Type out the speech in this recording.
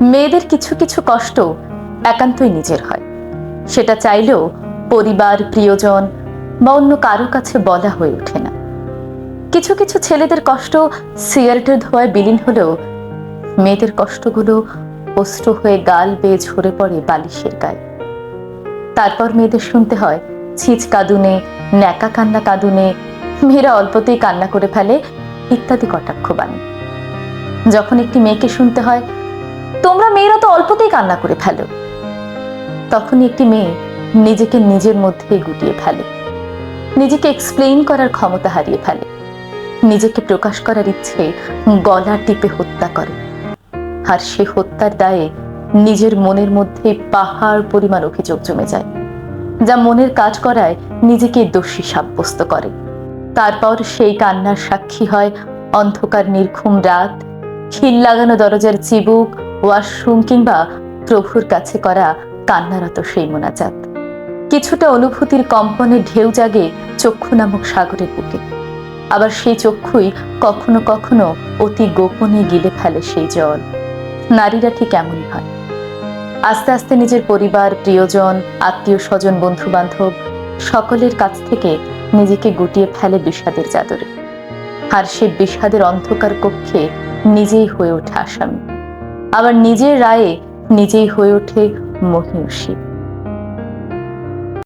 মেয়েদের কিছু কিছু কষ্ট একান্তই নিজের হয়। সেটা চাইলেও পরিবার, প্রিয়জন বা অন্য কারও কাছে বলা হয়ে ওঠে না। কিছু কিছু ছেলেদের কষ্ট সিগারেটের ধোয়ায় বিলীন হলেও মেয়েদের কষ্টগুলো অস্ত্র হয়ে গাল বেয়ে ঝরে পড়ে বালিশের গায়ে। তারপর মেয়েদের শুনতে হয়, ছিচ কাঁদুনে, ন্যাকা কান্না কাঁদুনে, মেয়েরা অল্পতেই কান্না করে ফেলে ইত্যাদি কটাক্ষ বাণী। যখন একটি মেয়েকে শুনতে হয় তোমরা মেয়েরা তো অল্পতেই কান্না করে ফেলো। তখনই একটি মেয়ে নিজেকে নিজের মধ্যে গুটিয়ে ফেলে। নিজেকে এক্সপ্লেইন করার ক্ষমতা হারিয়ে ফেলে। নিজেকে প্রকাশ করার ইচ্ছে গলা টিপে হত্যা করে। আর সে হত্যার দায়ে নিজের মনের মধ্যে পাহাড় পরিমাণ অভিযোগ জমে যায়, যা মনের কাজ করায় নিজেকে দোষী সাব্যস্ত করে। তারপর সেই কান্নার সাক্ষী হয় অন্ধকার নির্ঘুম রাত, খিল লাগানো দরজার চিবুক ওয়াশরুম কিংবা প্রভুর কাছে করা কান্নারত সেই মোনাজাত। কিছুটা অনুভূতির কম্পনে ঢেউ জাগে চক্ষু নামক সাগরের বুকে। আবার সেই চক্ষুই কখনো কখনো অতি গোপনে গিলে ফেলে সেই জল। নারীরা ঠিক এমনই হয়। আস্তে আস্তে নিজের পরিবার, প্রিয়জন আত্মীয় স্বজন বন্ধু বান্ধব সকলের কাছ থেকে নিজেকে গুটিয়ে ফেলে বিষাদের চাদরে। আর সে বিষাদের অন্ধকার কক্ষে নিজেই হয়ে ওঠে আসামি। আবার নিজের রায়ে নিজেই হয়ে ওঠে মহিষী